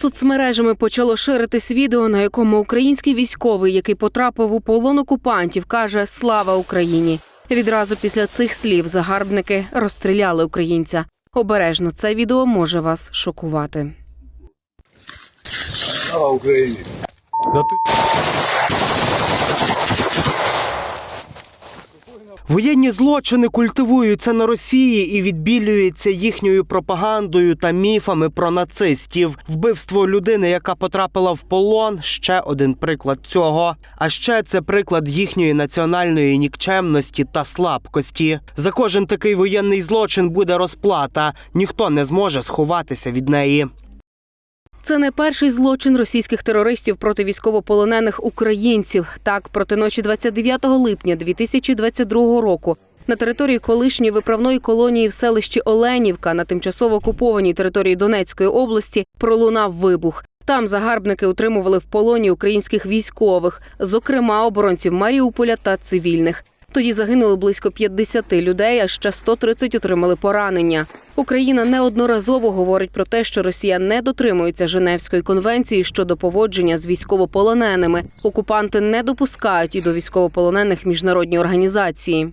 Соцмережами почало ширитись відео, на якому український військовий, який потрапив у полон окупантів, каже Слава Україні. Відразу після цих слів загарбники розстріляли українця. Обережно це відео може вас шокувати. Слава Україні! Да ти... Воєнні злочини культивуються на Росії і відбілюються їхньою пропагандою та міфами про нацистів. Вбивство людини, яка потрапила в полон, ще один приклад цього. А ще це приклад їхньої національної нікчемності та слабкості. За кожен такий воєнний злочин буде розплата. Ніхто не зможе сховатися від неї. Це не перший злочин російських терористів проти військовополонених українців. Так, проти ночі 29 липня 2022 року на території колишньої виправної колонії в селищі Оленівка на тимчасово окупованій території Донецької області пролунав вибух. Там загарбники утримували в полоні українських військових, зокрема оборонців Маріуполя та цивільних. Тоді загинули близько 50 людей, а ще 130 отримали поранення. Україна неодноразово говорить про те, що Росія не дотримується Женевської конвенції щодо поводження з військовополоненими. Окупанти не допускають і до військовополонених міжнародні організації.